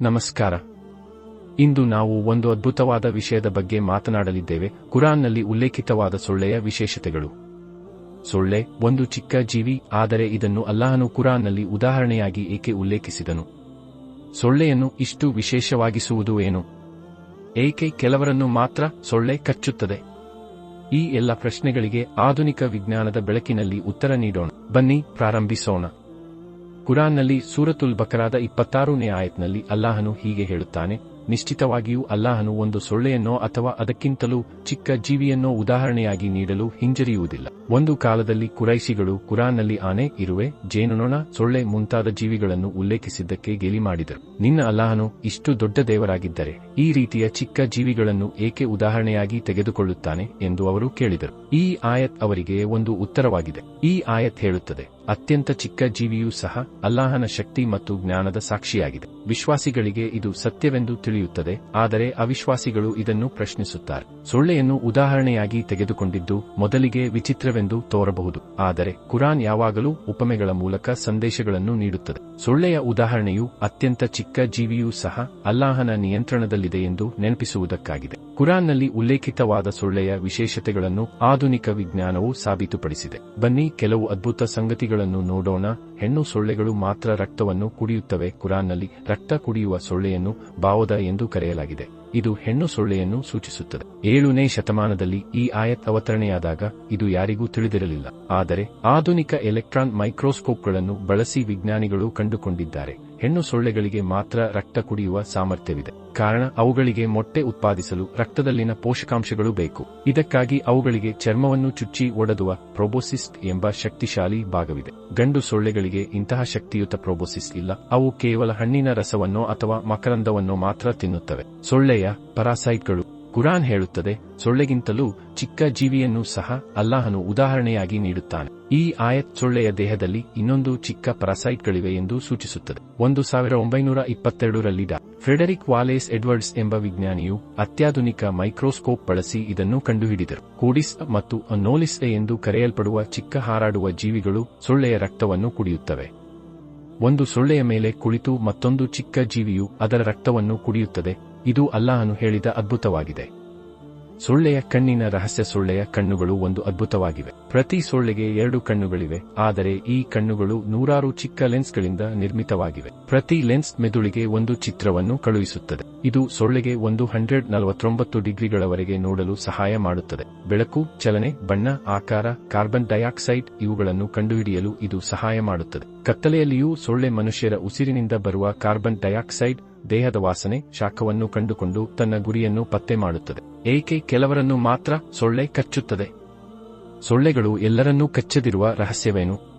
ನಮಸ್ಕಾರ. ಇಂದು ನಾವು ಒಂದು ಅದ್ಭುತವಾದ ವಿಷಯದ ಬಗ್ಗೆ ಮಾತನಾಡಲಿದ್ದೇವೆ. ಕುರಾನ್ನಲ್ಲಿ ಉಲ್ಲೇಖಿತವಾದ ಸೊಳ್ಳೆಯ ವಿಶೇಷತೆಗಳು. ಸೊಳ್ಳೆ ಒಂದು ಚಿಕ್ಕ ಜೀವಿ, ಆದರೆ ಇದನ್ನು ಅಲ್ಲಾಹನು ಕುರಾನ್ನಲ್ಲಿ ಉದಾಹರಣೆಯಾಗಿ ಏಕೆ ಉಲ್ಲೇಖಿಸಿದನು? ಸೊಳ್ಳೆಯನ್ನು ಇಷ್ಟು ವಿಶೇಷವಾಗಿಸುವುದು ಏನು? ಏಕೆ ಕೆಲವರನ್ನು ಮಾತ್ರ ಸೊಳ್ಳೆ ಕಚ್ಚುತ್ತದೆ? ಈ ಎಲ್ಲ ಪ್ರಶ್ನೆಗಳಿಗೆ ಆಧುನಿಕ ವಿಜ್ಞಾನದ ಬೆಳಕಿನಲ್ಲಿ ಉತ್ತರ ನೀಡೋಣ. ಬನ್ನಿ ಪ್ರಾರಂಭಿಸೋಣ. ಕುರಾನ್ನಲ್ಲಿ ಸೂರತುಲ್ ಬಕರಾದ ಇಪ್ಪತ್ತಾರನೇ ಆಯತ್ನಲ್ಲಿ ಅಲ್ಲಾಹನು ಹೀಗೆ ಹೇಳುತ್ತಾನೆ, ನಿಶ್ಚಿತವಾಗಿಯೂ ಅಲ್ಲಾಹನು ಒಂದು ಸೊಳ್ಳೆಯನ್ನೋ ಅಥವಾ ಅದಕ್ಕಿಂತಲೂ ಚಿಕ್ಕ ಜೀವಿಯನ್ನೋ ಉದಾಹರಣೆಯಾಗಿ ನೀಡಲು ಹಿಂಜರಿಯುವುದಿಲ್ಲ. ಒಂದು ಕಾಲದಲ್ಲಿ ಕುರೈಸಿಗಳು ಕುರಾನ್ನಲ್ಲಿ ಆನೆ, ಇರುವೆ, ಜೇನುನೊಣ, ಸೊಳ್ಳೆ ಮುಂತಾದ ಜೀವಿಗಳನ್ನು ಉಲ್ಲೇಖಿಸಿದ್ದಕ್ಕೆ ಗೇಲಿ ಮಾಡಿದರು ನಿನ್ನ ಅಲ್ಲಾಹನು ಇಷ್ಟು ದೊಡ್ಡ ದೇವರಾಗಿದ್ದರೆ ಈ ರೀತಿಯ ಚಿಕ್ಕ ಜೀವಿಗಳನ್ನು ಏಕೆ ಉದಾಹರಣೆಯಾಗಿ ತೆಗೆದುಕೊಳ್ಳುತ್ತಾನೆ ಎಂದು ಅವರು ಕೇಳಿದರು. ಈ ಆಯತ್ ಅವರಿಗೆ ಒಂದು ಉತ್ತರವಾಗಿದೆ. ಈ ಆಯತ್ ಹೇಳುತ್ತದೆ, ಅತ್ಯಂತ ಚಿಕ್ಕ ಜೀವಿಯೂ ಸಹ ಅಲ್ಲಾಹನ ಶಕ್ತಿ ಮತ್ತು ಜ್ಞಾನದ ಸಾಕ್ಷಿಯಾಗಿದೆ. ವಿಶ್ವಾಸಿಗಳಿಗೆ ಇದು ಸತ್ಯವೆಂದು ತಿಳಿಯುತ್ತದೆ, ಆದರೆ ಅವಿಶ್ವಾಸಿಗಳು ಇದನ್ನು ಪ್ರಶ್ನಿಸುತ್ತಾರೆ. ಸೊಳ್ಳೆಯನ್ನು ಉದಾಹರಣೆಯಾಗಿ ತೆಗೆದುಕೊಂಡಿದ್ದು ಮೊದಲಿಗೆ ವಿಚಿತ್ರವೆಂದು ತೋರಬಹುದು. ಆದರೆ ಕುರಾನ್ ಯಾವಾಗಲೂ ಉಪಮೆಗಳ ಮೂಲಕ ಸಂದೇಶಗಳನ್ನು ನೀಡುತ್ತದೆ. ಸೊಳ್ಳೆಯ ಉದಾಹರಣೆಯು ಅತ್ಯಂತ ಚಿಕ್ಕ ಜೀವಿಯೂ ಸಹ ಅಲ್ಲಾಹನ ನಿಯಂತ್ರಣದಲ್ಲಿದೆ ಎಂದು ನೆನಪಿಸುವುದಕ್ಕಾಗಿದೆ. ಕುರಾನ್ನಲ್ಲಿ ಉಲ್ಲೇಖಿತವಾದ ಸೊಳ್ಳೆಯ ವಿಶೇಷತೆಗಳನ್ನು ಆಧುನಿಕ ವಿಜ್ಞಾನವು ಸಾಬೀತುಪಡಿಸಿದೆ. ಬನ್ನಿ ಕೆಲವು ಅದ್ಭುತ ಸಂಗತಿಗಳನ್ನು ನೋಡೋಣ. ಹೆಣ್ಣು ಸೊಳ್ಳೆಗಳು ಮಾತ್ರ ರಕ್ತವನ್ನು ಕುಡಿಯುತ್ತವೆ. ಕುರಾನ್ನಲ್ಲಿ ರಕ್ತ ಕುಡಿಯುವ ಸೊಳ್ಳೆಯನ್ನು ಬಾವದ ಎಂದು ಕರೆಯಲಾಗಿದೆ. ಇದು ಹೆಣ್ಣು ಸೊಳ್ಳೆಯನ್ನು ಸೂಚಿಸುತ್ತದೆ. ಏಳನೇ ಶತಮಾನದಲ್ಲಿ ಈ ಆಯತ್ ಅವತರಣೆಯಾದಾಗ ಇದು ಯಾರಿಗೂ ತಿಳಿದಿರಲಿಲ್ಲ. ಆದರೆ ಆಧುನಿಕ ಎಲೆಕ್ಟ್ರಾನ್ ಮೈಕ್ರೋಸ್ಕೋಪ್ಗಳನ್ನು ಬಳಸಿ ವಿಜ್ಞಾನಿಗಳು ಕಂಡುಕೊಂಡಿದ್ದಾರೆ. ಹೆಣ್ಣು ಸೊಳ್ಳೆಗಳಿಗೆ ಮಾತ್ರ ರಕ್ತ ಕುಡಿಯುವ ಸಾಮರ್ಥ್ಯವಿದೆ. ಕಾರಣ, ಅವುಗಳಿಗೆ ಮೊಟ್ಟೆ ಉತ್ಪಾದಿಸಲು ರಕ್ತದಲ್ಲಿನ ಪೋಷಕಾಂಶಗಳು ಬೇಕು. ಇದಕ್ಕಾಗಿ ಅವುಗಳಿಗೆ ಚರ್ಮವನ್ನು ಚುಚ್ಚಿ ಒಡೆದುವ ಪ್ರೊಬೋಸಿಸ್ಟ್ ಎಂಬ ಶಕ್ತಿಶಾಲಿ ಭಾಗವಿದೆ. ಗಂಡು ಸೊಳ್ಳೆಗಳಿಗೆ ಇಂತಹ ಶಕ್ತಿಯುತ ಪ್ರೊಬೋಸಿಸ್ ಇಲ್ಲ. ಅವು ಕೇವಲ ಹಣ್ಣಿನ ರಸವನ್ನೋ ಅಥವಾ ಮಕರಂದವನ್ನೋ ಮಾತ್ರ ತಿನ್ನುತ್ತವೆ. ಸೊಳ್ಳೆಯ ಪರಾಸೈಟ್ಗಳು ಕುರಾನ್ ಹೇಳುತ್ತದೆ, ಸೊಳ್ಳೆಗಿಂತಲೂ ಚಿಕ್ಕ ಜೀವಿಯನ್ನು ಸಹ ಅಲ್ಲಾಹನು ಉದಾಹರಣೆಯಾಗಿ ನೀಡುತ್ತಾನೆ. ಈ ಆಯತ್ ಸೊಳ್ಳೆಯ ದೇಹದಲ್ಲಿ ಇನ್ನೊಂದು ಚಿಕ್ಕ ಪರಾಸೈಟ್ಗಳಿವೆ ಎಂದು ಸೂಚಿಸುತ್ತದೆ. ಒಂದು ಸಾವಿರ ಒಂಬೈನೂರ ಇಪ್ಪತ್ತೆರಡರಲ್ಲಿ ಡಾ. ಫ್ರೆಡರಿಕ್ ವಾಲೇಸ್ ಎಡ್ವರ್ಡ್ಸ್ ಎಂಬ ವಿಜ್ಞಾನಿಯು ಅತ್ಯಾಧುನಿಕ ಮೈಕ್ರೋಸ್ಕೋಪ್ ಬಳಸಿ ಇದನ್ನು ಕಂಡುಹಿಡಿದರು. ಕೂಡಿಸ್ ಮತ್ತು ಅನ್ನೋಲಿಸ್ ಎಂದು ಕರೆಯಲ್ಪಡುವ ಚಿಕ್ಕ ಹಾರಾಡುವ ಜೀವಿಗಳು ಸೊಳ್ಳೆಯ ರಕ್ತವನ್ನು ಕುಡಿಯುತ್ತವೆ. ಒಂದು ಸೊಳ್ಳೆಯ ಮೇಲೆ ಕುಳಿತು ಮತ್ತೊಂದು ಚಿಕ್ಕ ಜೀವಿಯು ಅದರ ರಕ್ತವನ್ನು ಕುಡಿಯುತ್ತದೆ. ಇದು ಅಲ್ಲಾಹನು ಹೇಳಿದ ಅದ್ಭುತವಾಗಿದೆ. ಸೊಳ್ಳೆಯ ಕಣ್ಣಿನ ರಹಸ್ಯ ಸೊಳ್ಳೆಯ ಕಣ್ಣುಗಳು ಒಂದು ಅದ್ಭುತವಾಗಿವೆ. ಪ್ರತಿ ಸೊಳ್ಳೆಗೆ ಎರಡು ಕಣ್ಣುಗಳಿವೆ, ಆದರೆ ಈ ಕಣ್ಣುಗಳು ನೂರಾರು ಚಿಕ್ಕ ಲೆನ್ಸ್ಗಳಿಂದ ನಿರ್ಮಿತವಾಗಿವೆ. ಪ್ರತಿ ಲೆನ್ಸ್ ಮೆದುಳಿಗೆ ಒಂದು ಚಿತ್ರವನ್ನು ಕಳುಹಿಸುತ್ತದೆ. ಇದು ಸೊಳ್ಳೆಗೆ ಒಂದು ಹಂಡ್ರೆಡ್ ನಲವತ್ತೊಂಬತ್ತು ಡಿಗ್ರಿಗಳವರೆಗೆ ನೋಡಲು ಸಹಾಯ ಮಾಡುತ್ತದೆ. ಬೆಳಕು, ಚಲನೆ, ಬಣ್ಣ, ಆಕಾರ, ಕಾರ್ಬನ್ ಡೈಆಕ್ಸೈಡ್ ಇವುಗಳನ್ನು ಕಂಡುಹಿಡಿಯಲು ಇದು ಸಹಾಯ ಮಾಡುತ್ತದೆ. ಕತ್ತಲೆಯಲ್ಲಿಯೂ ಸೊಳ್ಳೆ ಮನುಷ್ಯರ ಉಸಿರಿನಿಂದ ಬರುವ ಕಾರ್ಬನ್ ಡೈಆಕ್ಸೈಡ್ ದೇಹದ ವಾಸನೆ ಶಾಖವನ್ನು ಕಂಡುಕೊಂಡು ತನ್ನ ಗುರಿಯನ್ನು ಪತ್ತೆ ಮಾಡುತ್ತದೆ. ಏಕೆ ಕೆಲವರನ್ನು ಮಾತ್ರ ಸೊಳ್ಳೆ ಕಚ್ಚುತ್ತದೆ? ಸೊಳ್ಳೆಗಳು ಎಲ್ಲರನ್ನೂ ಕಚ್ಚದಿರುವ ರಹಸ್ಯವೇನು?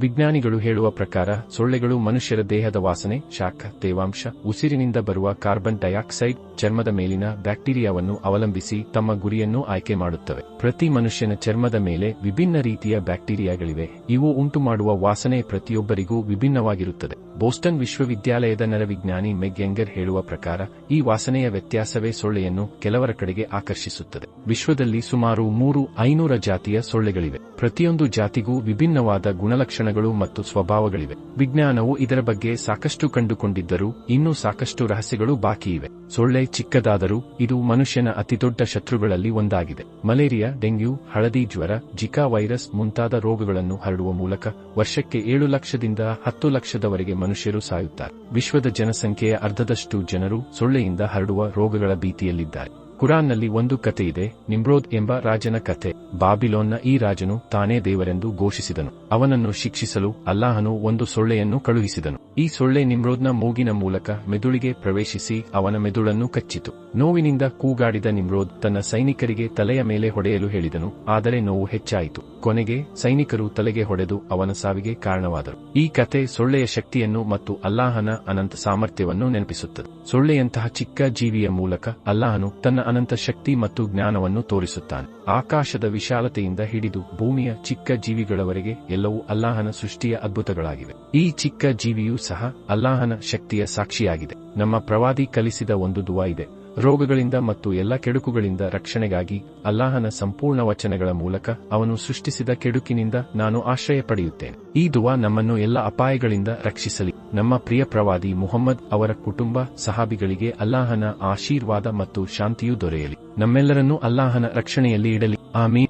ವಿಜ್ಞಾನಿಗಳು ಹೇಳುವ ಪ್ರಕಾರ ಸೊಳ್ಳೆಗಳು ಮನುಷ್ಯರ ದೇಹದ ವಾಸನೆ, ಶಾಖ, ತೇವಾಂಶ, ಉಸಿರಿನಿಂದ ಬರುವ ಕಾರ್ಬನ್ ಡೈಆಕ್ಸೈಡ್, ಚರ್ಮದ ಮೇಲಿನ ಬ್ಯಾಕ್ಟೀರಿಯಾವನ್ನು ಅವಲಂಬಿಸಿ ತಮ್ಮ ಗುರಿಯನ್ನು ಆಯ್ಕೆ ಮಾಡುತ್ತವೆ. ಪ್ರತಿ ಮನುಷ್ಯನ ಚರ್ಮದ ಮೇಲೆ ವಿಭಿನ್ನ ರೀತಿಯ ಬ್ಯಾಕ್ಟೀರಿಯಾಗಳಿವೆ. ಇವು ಉಂಟುಮಾಡುವ ವಾಸನೆ ಪ್ರತಿಯೊಬ್ಬರಿಗೂ ವಿಭಿನ್ನವಾಗಿರುತ್ತದೆ. ಬೋಸ್ಟನ್ ವಿಶ್ವವಿದ್ಯಾಲಯದ ನರವಿಜ್ಞಾನಿ ಮೆಗ್ ಯಂಗರ್ ಹೇಳುವ ಪ್ರಕಾರ, ಈ ವಾಸನೆಯ ವ್ಯತ್ಯಾಸವೇ ಸೊಳ್ಳೆಯನ್ನು ಕೆಲವರ ಕಡೆಗೆ ಆಕರ್ಷಿಸುತ್ತದೆ. ವಿಶ್ವದಲ್ಲಿ ಸುಮಾರು ಮೂರು ಐನೂರ ಜಾತಿಯ ಸೊಳ್ಳೆಗಳಿವೆ. ಪ್ರತಿಯೊಂದು ಜಾತಿಗೂ ವಿಭಿನ್ನವಾದ ಗುಣಲಕ್ಷಣಗಳು ಮತ್ತು ಸ್ವಭಾವಗಳಿವೆ. ವಿಜ್ಞಾನವು ಇದರ ಬಗ್ಗೆ ಸಾಕಷ್ಟು ಕಂಡುಕೊಂಡಿದ್ದರೂ, ಇನ್ನೂ ಸಾಕಷ್ಟು ರಹಸ್ಯಗಳು ಬಾಕಿ ಇವೆ. ಸೊಳ್ಳೆ ಚಿಕ್ಕದಾದರೂ, ಇದು ಮನುಷ್ಯನ ಅತಿದೊಡ್ಡ ಶತ್ರುಗಳಲ್ಲಿ ಒಂದಾಗಿದೆ. ಮಲೇರಿಯಾ, ಡೆಂಗ್ಯೂ, ಹಳದಿ ಜ್ವರ ಜಿಕಾ ವೈರಸ್ ಮುಂತಾದ ರೋಗಗಳನ್ನು ಹರಡುವ ಮೂಲಕ ವರ್ಷಕ್ಕೆ ಏಳು ಲಕ್ಷದಿಂದ ಹತ್ತು ಲಕ್ಷದವರೆಗೆ ಮನುಷ್ಯರು ಸಾಯುತ್ತಾರೆ. ವಿಶ್ವದ ಜನಸಂಖ್ಯೆಯ ಅರ್ಧದಷ್ಟು ಜನರು ಸೊಳ್ಳೆಯಿಂದ ಹರಡುವ ರೋಗಗಳ ಭೀತಿಯಲ್ಲಿದ್ದಾರೆ. ಕುರಾನ್ನಲ್ಲಿ ಒಂದು ಕಥೆಯಿದೆ ನಿಮ್ರೋದ್ ಎಂಬ ರಾಜನ ಕಥೆ. ಬಾಬಿಲೋನ್ನ ಈ ರಾಜನು ತಾನೇ ದೇವರೆಂದು ಘೋಷಿಸಿದನು. ಅವನನ್ನು ಶಿಕ್ಷಿಸಲು ಅಲ್ಲಾಹನು ಒಂದು ಸೊಳ್ಳೆಯನ್ನು ಕಳುಹಿಸಿದನು. ಈ ಸೊಳ್ಳೆ ನಿಮ್ರೋದ್ನ ಮೂಗಿನ ಮೂಲಕ ಮೆದುಳಿಗೆ ಪ್ರವೇಶಿಸಿ ಅವನ ಮೆದುಳನ್ನು ಕಚ್ಚಿತು. ನೋವಿನಿಂದ ಕೂಗಾಡಿದ ನಿಮ್ರೋದ್ ತನ್ನ ಸೈನಿಕರಿಗೆ ತಲೆಯ ಮೇಲೆ ಹೊಡೆಯಲು ಹೇಳಿದನು, ಆದರೆ ನೋವು ಹೆಚ್ಚಾಯಿತು. ಕೊನೆಗೆ ಸೈನಿಕರು ತಲೆಗೆ ಹೊಡೆದು ಅವನ ಸಾವಿಗೆ ಕಾರಣವಾದರು. ಈ ಕತೆ ಸೊಳ್ಳೆಯ ಶಕ್ತಿಯನ್ನು ಮತ್ತು ಅಲ್ಲಾಹನ ಅನಂತ ಸಾಮರ್ಥ್ಯವನ್ನು ನೆನಪಿಸುತ್ತದೆ. ಸೊಳ್ಳೆಯಂತಹ ಚಿಕ್ಕ ಜೀವಿಯ ಮೂಲಕ ಅಲ್ಲಾಹನು ತನ್ನ ಅನಂತ ಶಕ್ತಿ ಮತ್ತು ಜ್ಞಾನವನ್ನು ತೋರಿಸುತ್ತಾನೆ. ಆಕಾಶದ ವಿಶಾಲತೆಯಿಂದ ಹಿಡಿದು ಭೂಮಿಯ ಚಿಕ್ಕ ಜೀವಿಗಳವರೆಗೆ ಎಲ್ಲವೂ ಅಲ್ಲಾಹನ ಸೃಷ್ಟಿಯ ಅದ್ಭುತಗಳಾಗಿವೆ. ಈ ಚಿಕ್ಕ ಜೀವಿಯೂ ಸಹ ಅಲ್ಲಾಹನ ಶಕ್ತಿಯ ಸಾಕ್ಷಿಯಾಗಿದೆ. ನಮ್ಮ ಪ್ರವಾದಿ ಕಲಿಸಿದ ಒಂದು ದುವಾ ಇದೆ. ರೋಗಗಳಿಂದ ಮತ್ತು ಎಲ್ಲ ಕೆಡುಕುಗಳಿಂದ ರಕ್ಷಣೆಗಾಗಿ ಅಲ್ಲಾಹನ ಸಂಪೂರ್ಣ ವಚನಗಳ ಮೂಲಕ ಅವನು ಸೃಷ್ಟಿಸಿದ ಕೆಡುಕಿನಿಂದ ನಾನು ಆಶ್ರಯ ಪಡೆಯುತ್ತೇನೆ ಈ ದುವಾ ನಮ್ಮನ್ನು ಎಲ್ಲ ಅಪಾಯಗಳಿಂದ ರಕ್ಷಿಸಲಿ. ನಮ್ಮ ಪ್ರಿಯ ಪ್ರವಾದಿ ಮುಹಮ್ಮದ್ ಅವರ ಕುಟುಂಬ ಸಹಾಬಿಗಳಿಗೆ ಅಲ್ಲಾಹನ ಆಶೀರ್ವಾದ ಮತ್ತು ಶಾಂತಿಯೂ ದೊರೆಯಲಿ. ನಮ್ಮೆಲ್ಲರನ್ನೂ ಅಲ್ಲಾಹನ ರಕ್ಷಣೆಯಲ್ಲಿ ಇಡಲಿ. ಆಮೀನ್.